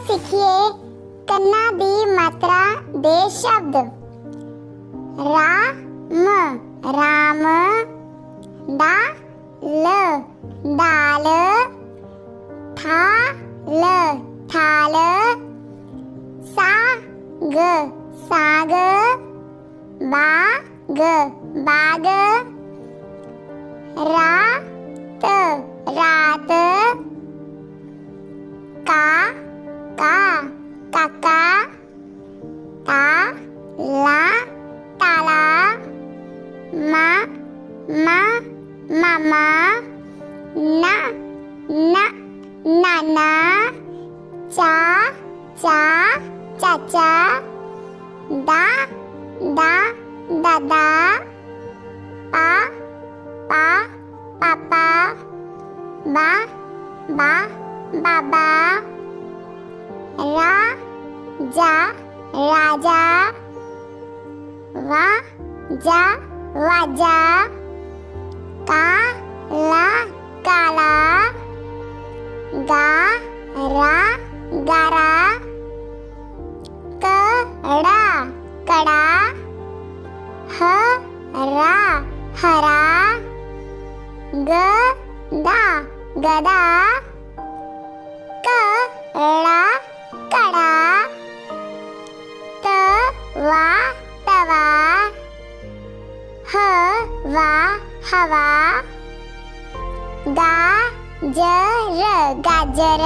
सीखिए कन्ना दी मात्रा दे शब्द। राम राम डाल डाल थाल थाल, साग साग, बाग बाग रात মা মামা না না নানা চা চা চাচা দা দা দাদা পা পা পাপা বা বা বাবা রা যা রাজা বা যা রাজা క ల కల గ ర గర క డ కడ హ ర హర గ ద గద క కడ త వ హ వ हवा हवा गाजर गाजर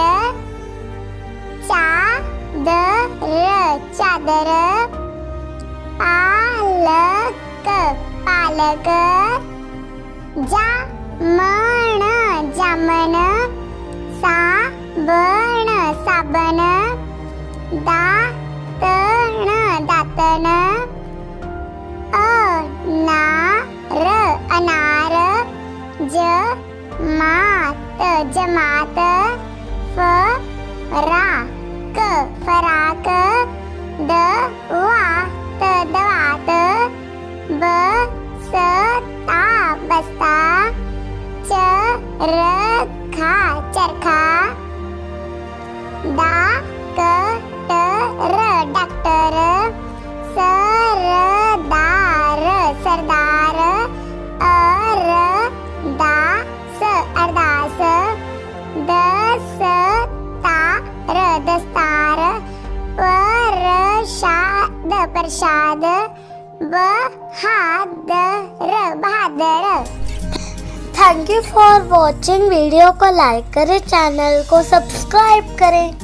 चादर चादर पालक पालक जामण जामण मात जमात फ रा क फराक द वा त दवात ब स ता बस्ता च र खा चरखा दा प्रसाद बहादुर, बहादर। Thank you for watching video को लाइक करें चैनल को सब्सक्राइब करें।